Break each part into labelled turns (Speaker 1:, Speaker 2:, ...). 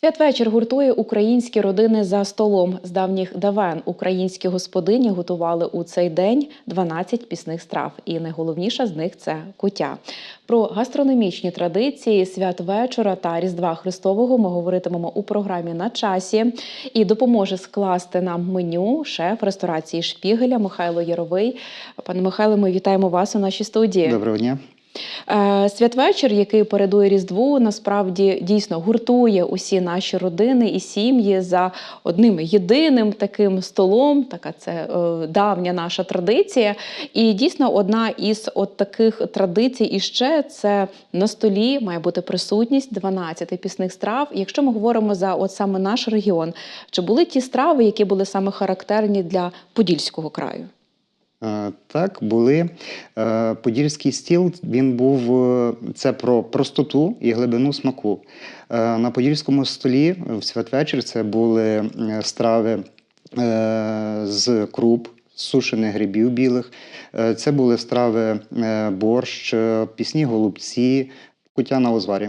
Speaker 1: Святвечір гуртує українські родини за столом. З давніх давен українські господині готували у цей день 12 пісних страв. І найголовніша з них це куття. Про гастрономічні традиції святвечора та Різдва Христового ми говоритимемо у програмі на часі. І допоможе скласти нам меню шеф ресторації Шпігеля Михайло Яровий. Пане Михайло, ми вітаємо вас у нашій студії.
Speaker 2: Доброго дня.
Speaker 1: Е, Святвечір, який передує Різдву, насправді дійсно гуртує усі наші родини і сім'ї за одним єдиним таким столом. Така це е, давня наша традиція. І дійсно, одна із от таких традицій іще це на столі має бути присутність 12 пісних страв. Якщо ми говоримо за от саме наш регіон, чи були ті страви, які були саме характерні для Подільського краю?
Speaker 2: Е, Так, були. Е, Подільський стіл він був е, це про простоту і глибину смаку. На подільському столі в святвечір це були страви з круп, сушених грибів білих. Це були страви борщ, пісні голубці, куття на узварі.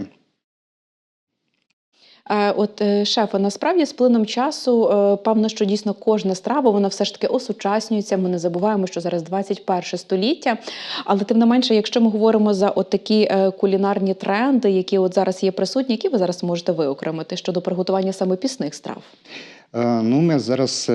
Speaker 1: Е, От е, шефе, насправді з плином часу, е, певно, що дійсно кожна страва вона все ж таки осучаснюється. Ми не забуваємо, що зараз 21 століття. Але тим не менше, якщо ми говоримо за от такі кулінарні тренди, які от зараз є присутні, які ви зараз можете виокремити щодо приготування саме пісних страв?
Speaker 2: Ну, ми зараз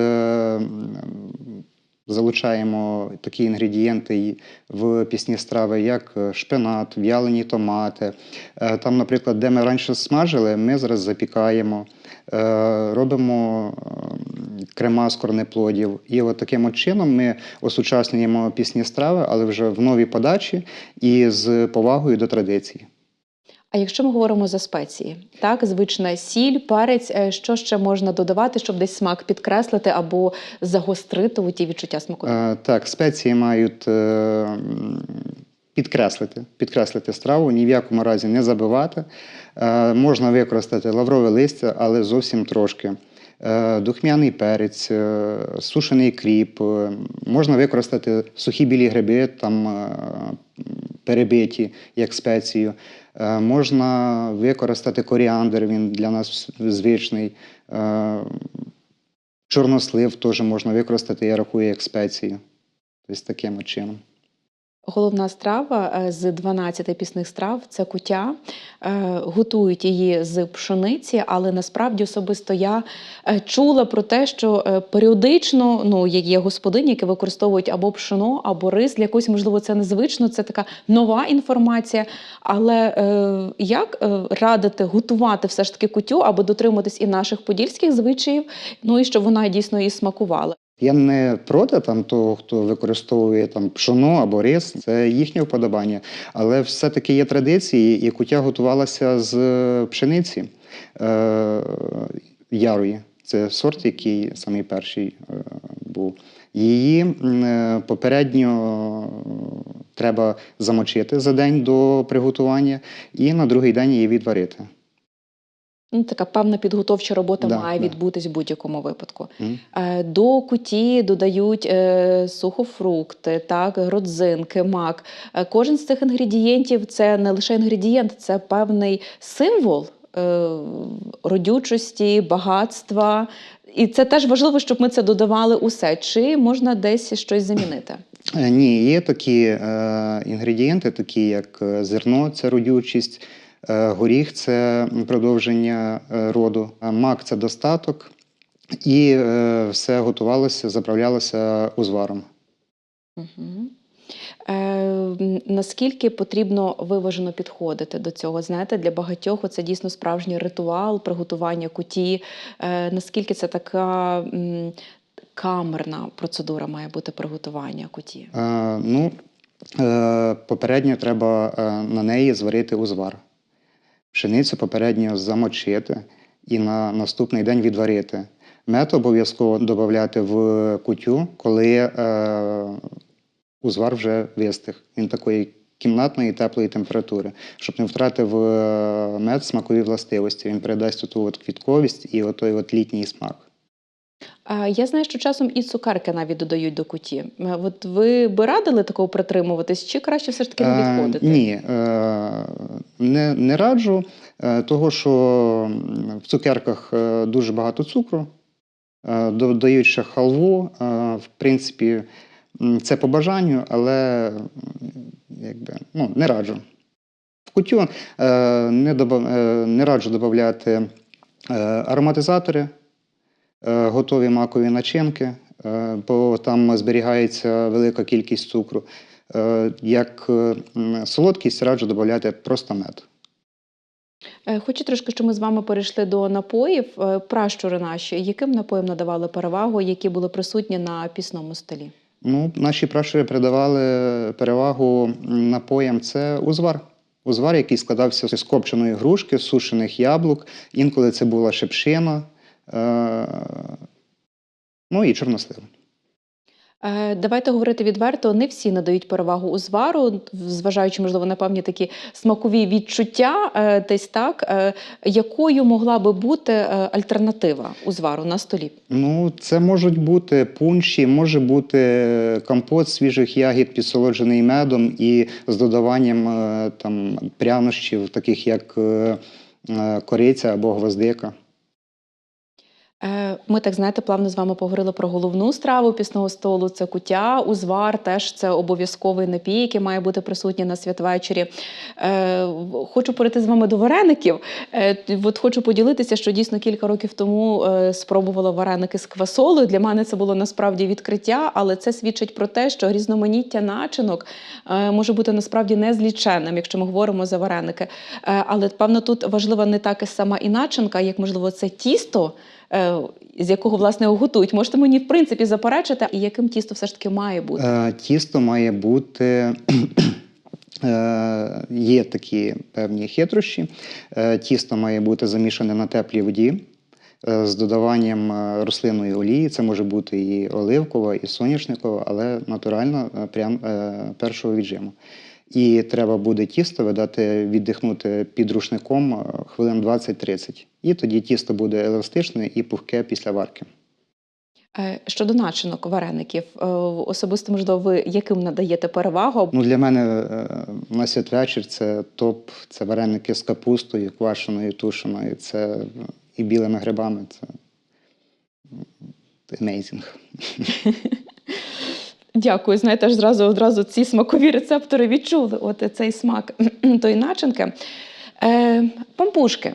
Speaker 2: залучаємо такі інгредієнти в пісні страви, як е, шпинат, в'ялені томати. Е, Там, наприклад, де ми раніше смажили, ми зараз запікаємо, е, робимо ем, крема з корнеплодів. І от таким от чином ми осучаснюємо пісні страви, але вже в новій подачі і з повагою до традиції.
Speaker 1: А якщо ми говоримо за спеції, так звична сіль, перець, е, що ще можна додавати, щоб десь смак підкреслити або загострити у ті відчуття смаку?
Speaker 2: Е, Так, спеції мають е, підкреслити, підкреслити страву, ні в якому разі не забивати. Е, Можна використати лаврове листя, але зовсім трошки. Е, Духмяний перець, е, сушений кріп, е, можна використати сухі білі гриби, там перебиті як спецію. Можна використати коріандр, він для нас звичний. Чорнослив теж можна використати, я рахую, як спецію. Тобто таким чином.
Speaker 1: Головна страва е, з 12 пісних страв це куття. Е, Готують її з пшениці, але насправді особисто я е, чула про те, що періодично ну, є- господині, які використовують або пшено, або рис. Для когось, можливо, це незвично, це така нова інформація. Але як радити готувати все ж таки кутю, аби дотриматись і наших подільських звичаїв, ну і щоб вона дійсно і смакувала?
Speaker 2: Я не проти там, того, хто використовує там, пшоно або рис, це їхнє вподобання. Але все-таки є традиції, і кутя готувалася з пшениці е, ярої. Це сорт, який самий перший е, був. Її е, попередньо треба замочити за день до приготування і на другий день її відварити.
Speaker 1: Ну, така певна підготовча робота
Speaker 2: Да,
Speaker 1: має
Speaker 2: да.
Speaker 1: відбутись в будь-якому випадку. Е, До куті додають е, сухофрукти, так, родзинки, мак. Е, Кожен з цих інгредієнтів це не лише інгредієнт, це певний символ е, родючості, багатства. І це теж важливо, щоб ми це додавали усе. Чи можна десь щось замінити?
Speaker 2: Ні, є такі е, інгредієнти, такі як зерно, це родючість, горіх це продовження е, роду, мак це достаток, і е, все готувалося, заправлялося узваром.
Speaker 1: Угу. Е, наскільки потрібно виважено підходити до цього? Знаєте, для багатьох це дійсно справжній ритуал приготування куті. Е, наскільки це така м, камерна процедура має бути приготування куті?
Speaker 2: Е, ну, е, попередньо треба е, на неї зварити узвар. Пшеницю попередньо замочити і на наступний день відварити. Мед обов'язково додати в кутю, коли е, узвар вже вистиг. Він такої кімнатної теплої температури, щоб не втратив е, мед смакові властивості. Він передасть оту от квітковість і отой от літній смак.
Speaker 1: Я знаю, що часом і цукерки навіть додають до куті. От ви би радили такого притримуватись, чи краще все ж таки не
Speaker 2: Е,
Speaker 1: відходити?
Speaker 2: Ні, е, не, не раджу, е, того що в цукерках е, дуже багато цукру, додають ще халву. В принципі, це по бажанню, але якби, ну, не раджу. В кутю е, не, не раджу додати ароматизатори, готові макові начинки, е, бо там зберігається велика кількість цукру. Е, Як е, солодкість раджу додати просто мед.
Speaker 1: Е, Хочу трошки, щоб ми з вами перейшли до напоїв. Е, Пращури наші, яким напоям надавали перевагу, які були присутні на пісному столі?
Speaker 2: Ну, наші пращури передавали перевагу напоям це узвар. Узвар, який складався з копченої грушки, сушених яблук, інколи це була шепшина, е, ну і чорнослив.
Speaker 1: Е, Давайте говорити відверто, не всі надають перевагу узвару, зважаючи, можливо, на певні такі смакові відчуття, е, десь так. Е, Якою могла би бути е, альтернатива узвару на столі?
Speaker 2: Ну, це можуть бути пунші, може бути компот свіжих ягід, підсолоджений медом і з додаванням е, там, прянощів, таких як е, е, кориця або гвоздика.
Speaker 1: Е, Ми так знаєте, плавно з вами поговорили про головну страву пісного столу. Це куття, узвар, теж це обов'язковий напій, який має бути присутній на святвечорі. Е, Хочу перейти з вами до вареників. Е, От хочу поділитися, що дійсно кілька років тому спробувала вареники з квасолою. Для мене це було насправді відкриття, але це свідчить про те, що різноманіття начинок може бути насправді незліченним, якщо ми говоримо за вареники. Але певно тут важлива не так і сама і начинка, як можливо це тісто. Е, З якого власне готують, можете мені в принципі заперечити, і яким тісто все ж таки має бути?
Speaker 2: Е, Тісто має бути. е, Є такі певні хитрощі. Тісто має бути замішане на теплій воді з додаванням рослинної олії. Це може бути і оливкова, і соняшникова, але натурально прям е, першого віджиму. І треба буде тісто видати віддихнути під рушником е, хвилин 20-30. І тоді тісто буде еластичне і пухке після варки.
Speaker 1: Е, Щодо начинок вареників, е, особисто можливо, ви яким надаєте перевагу?
Speaker 2: Ну, для мене на святвечір це топ, це вареники з капустою, квашеною, тушеною, це і білими грибами. Це amazing.
Speaker 1: Дякую. Знаєте, аж зразу одразу ці смакові рецептори відчули. От цей смак тої начинки. Е, пампушки.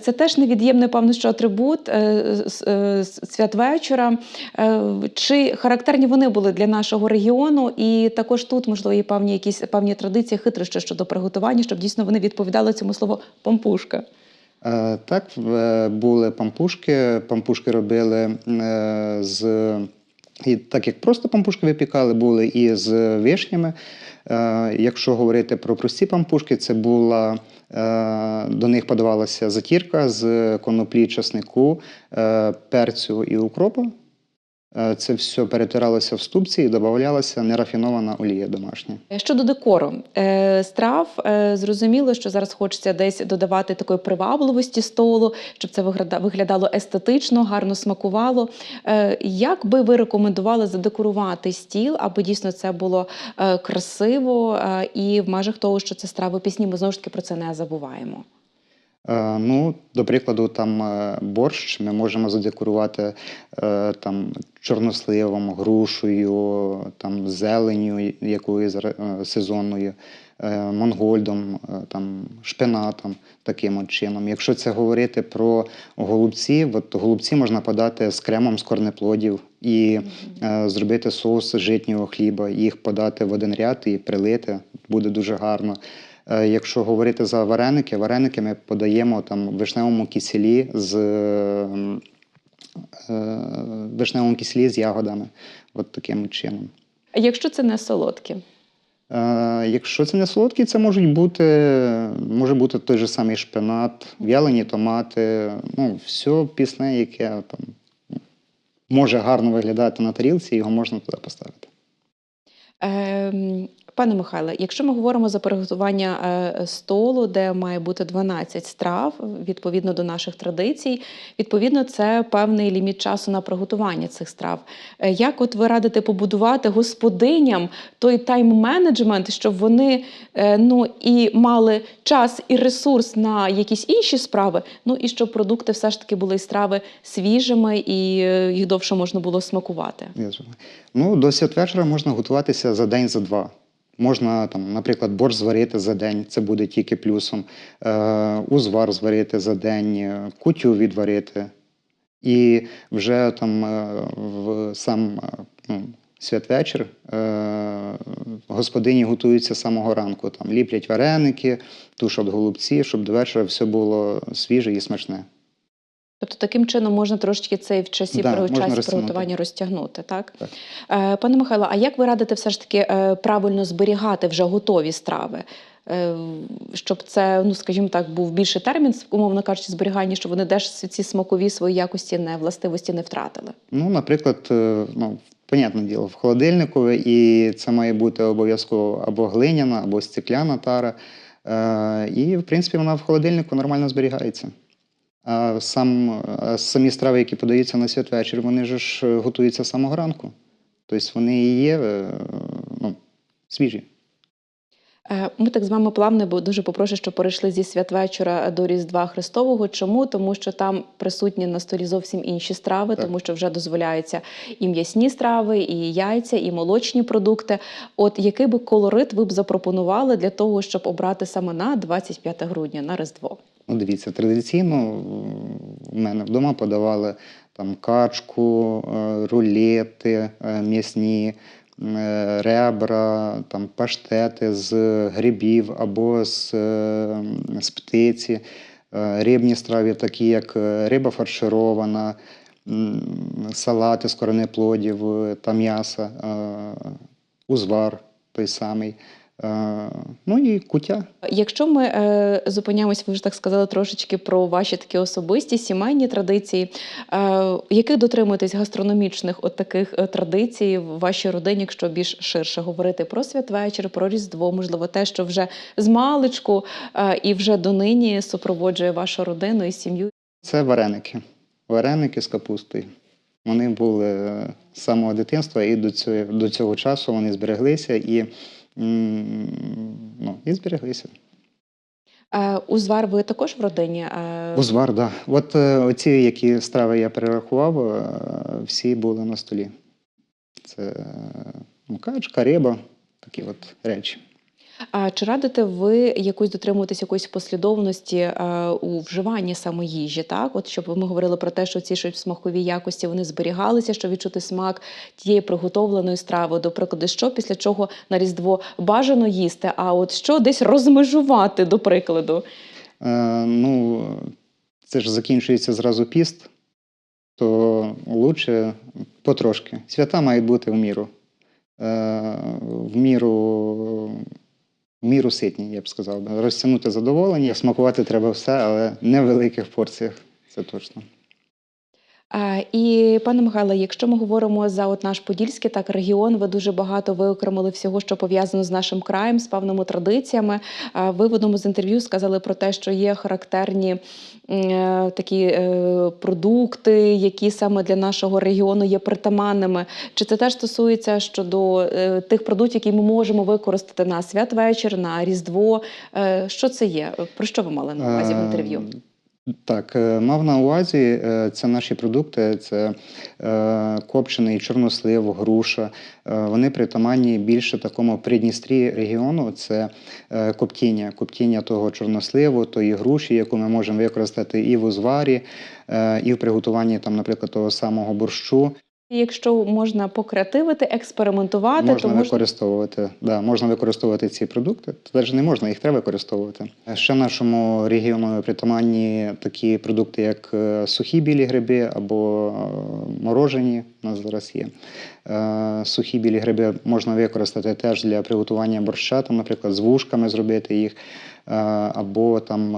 Speaker 1: Це теж невід'ємний, певно, що атрибут е, е, святвечора. Е, Чи характерні вони були для нашого регіону? І також тут, можливо, є певні якісь певні традиції, хитрощі щодо приготування, щоб дійсно вони відповідали цьому слову пампушка.
Speaker 2: Так, були пампушки. Пампушки робили з. І так як просто пампушки випікали, були і з вишнями. Е, Якщо говорити про прості пампушки, це була е, до них подавалася затірка з коноплі, часнику, е, перцю і укропу. Е, Це все перетиралося в ступці і додавалася нерафінована олія домашня.
Speaker 1: Щодо декору е, страв, е, зрозуміло, що зараз хочеться десь додавати такої привабливості столу, щоб це вигляда- виглядало естетично, гарно смакувало. Е, Як би ви рекомендували задекорувати стіл, аби дійсно це було е, красиво е, і в межах того, що це страви пісні, ми знову ж таки про це не забуваємо.
Speaker 2: Е, Ну, до прикладу, там е, борщ ми можемо задекорувати е, там чорносливом, грушею, там зеленню якоюсь сезонною, монгольдом, там шпинатом, таким от чином. Якщо це говорити про голубці, от голубці можна подати з кремом з корнеплодів і зробити соус житнього хліба, їх подати в один ряд і прилити, буде дуже гарно. Е, Якщо говорити за вареники, вареники ми подаємо там в вишневому киселі з ем, е, вишневому киселі з ягодами, от таким чином.
Speaker 1: А Якщо це не солодке,
Speaker 2: Е, Якщо це не солодкі, це можуть бути, може бути той же самий шпинат, в'ялені томати, ну, все пісне, яке там може гарно виглядати на тарілці, його можна туди поставити.
Speaker 1: Ем, Пане Михайле, якщо ми говоримо за приготування е, столу, де має бути 12 страв, відповідно до наших традицій, відповідно, це певний ліміт часу на приготування цих страв. Е, Як от ви радите побудувати господиням той тайм-менеджмент, щоб вони е, ну, і мали час і ресурс на якісь інші справи, ну і щоб продукти все ж таки були страви свіжими і їх довше можна було смакувати?
Speaker 2: Ну, до святвечора можна готуватися за день, за два. Можна, там, наприклад, борщ зварити за день, це буде тільки плюсом. Е, узвар зварити за день, е, кутю відварити. І вже там е, в сам е, ну, святвечір е, господині готуються з самого ранку. Там ліплять вареники, тушать голубці, щоб до вечора все було свіже і смачне.
Speaker 1: Тобто таким чином можна трошечки цей в часі
Speaker 2: Да, можна
Speaker 1: приготування розтягнути, так?
Speaker 2: Так.
Speaker 1: Е, Пане Михайло, а як ви радите все ж таки е, правильно зберігати вже готові страви? Е, Щоб це, ну скажімо так, був більший термін, умовно кажучи, зберігання, щоб вони теж ці смакові свої якості не властивості не втратили.
Speaker 2: Ну, наприклад, ну, понятне діло, в холодильнику, і це має бути обов'язково або глиняна, або стекляна тара. І, в принципі, вона в холодильнику нормально зберігається. А сам, самі страви, які подаються на святвечір, вони ж ж готуються з самого ранку. Тобто вони і є е, ну, свіжі.
Speaker 1: Е, Ми так з вами плавно, бо дуже попрошу, щоб перейшли зі святвечора до Різдва Христового. Чому? Тому що там присутні на столі зовсім інші страви,
Speaker 2: Так.
Speaker 1: тому що вже дозволяються і м'ясні страви, і яйця, і молочні продукти. От який би колорит ви б запропонували для того, щоб обрати саме на 25 грудня на Різдво?
Speaker 2: Ну, дивіться, традиційно в мене вдома подавали там качку, е, рулети е, м'ясні, ребра, там паштети з грибів або з, е, з птиці, е, рибні страви, такі як е, риба фарширована, салати з коренеплодів плодів, та м'яса, е, узвар той самий. Е, Ну і кутя.
Speaker 1: Якщо ми е, зупиняємось, ви вже так сказали трошечки про ваші такі особисті сімейні традиції, е, яких дотримуєтесь гастрономічних от таких е, традицій в вашій родині, якщо більш ширше говорити про святвечір, про Різдво, можливо, те, що вже з маличку е, і вже донині супроводжує вашу родину і сім'ю.
Speaker 2: Це вареники. Вареники з капустою. Вони були з самого дитинства і до цього, до цього часу вони збереглися і, ну, і збереглися.
Speaker 1: Е, Узвар ви також в родині? Е,
Speaker 2: Узвар, так. Да. От ці, оці, які страви я перерахував, е, всі були на столі. Це е, ну, качка, риба, такі от речі.
Speaker 1: А чи радите ви якусь дотримуватись якоїсь послідовності е, у вживанні саме їжі? Так, от щоб ми говорили про те, що ці ж смакові якості вони зберігалися, щоб відчути смак тієї приготовленої страви, до прикладу, що після чого на різдво бажано їсти, а от що десь розмежувати, до прикладу.
Speaker 2: Е, ну, це ж закінчується зразу піст, то лучше потрошки. Свята мають бути в міру. Е, в міру. Міру ситні, я б сказав. Розтягнути задоволення, смакувати треба все, але не в великих порціях. Це точно.
Speaker 1: І пане Михайле, якщо ми говоримо за от наш подільський так регіон, ви дуже багато виокремили всього, що пов'язано з нашим краєм, з певними традиціями. Ви в одному з інтерв'ю сказали про те, що є характерні е, такі е, продукти, які саме для нашого регіону є притаманними. Чи це теж стосується щодо е, тих продуктів, які ми можемо використати на святвечір, на Різдво? Що це є? Про що ви мали на увазі в інтерв'ю?
Speaker 2: Так, е, мав на увазі е, це наші продукти, це е, копчений чорнослив, груша. Вони притаманні більше такому Придністрі регіону. Це коптіння, коптіння того чорносливу, тої груші, яку ми можемо використати і в узварі, і в приготуванні, там, наприклад, того самого борщу.
Speaker 1: Якщо можна покреативити, експериментувати,
Speaker 2: Можна
Speaker 1: то можна
Speaker 2: використовувати, да, можна використовувати ці продукти. Теж не можна, їх треба використовувати. Ще в нашому регіону притаманні такі продукти, як е, сухі білі гриби або е, морожені. У нас зараз є. Е, Сухі білі гриби можна використати теж для приготування борща, там, наприклад, з вушками зробити їх, або там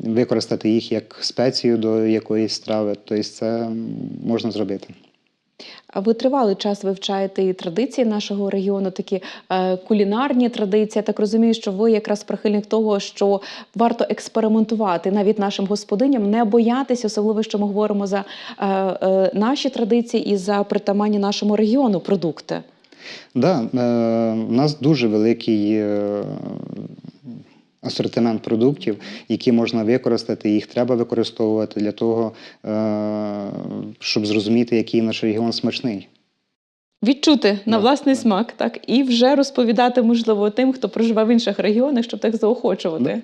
Speaker 2: використати їх як спецію до якоїсь страви. Тобто це можна зробити.
Speaker 1: Ви тривалий час вивчаєте і традиції нашого регіону, такі е, кулінарні традиції. Я так розумію, що ви якраз прихильник того, що варто експериментувати навіть нашим господиням, не боятися, особливо, що ми говоримо за е, е, наші традиції і за притаманні нашому регіону продукти.
Speaker 2: Да, е, у нас дуже великий асортимент продуктів, які можна використати, їх треба використовувати для того, е, щоб зрозуміти, який наш регіон смачний.
Speaker 1: Відчути на власний
Speaker 2: да.
Speaker 1: смак, так і вже розповідати, можливо, тим, хто проживає в інших регіонах, щоб так заохочувати.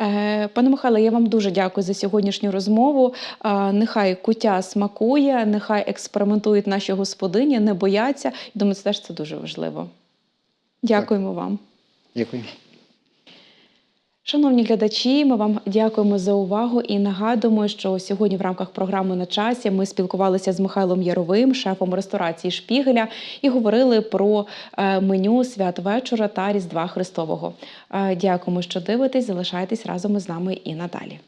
Speaker 1: Е, Пане Михайле, я вам дуже дякую за сьогоднішню розмову. Е, Нехай куття смакує, нехай експериментують наші господині, не бояться. Думаю, це теж це дуже важливо. Дякуємо вам.
Speaker 2: Дякую.
Speaker 1: Шановні глядачі, ми вам дякуємо за увагу і нагадуємо, що сьогодні в рамках програми на часі ми спілкувалися з Михайлом Яровим, шефом ресторації Шпігеля, і говорили про меню меню святвечора та Різдва Христового. Е, Дякуємо, що дивитесь. Залишайтесь разом із нами і надалі.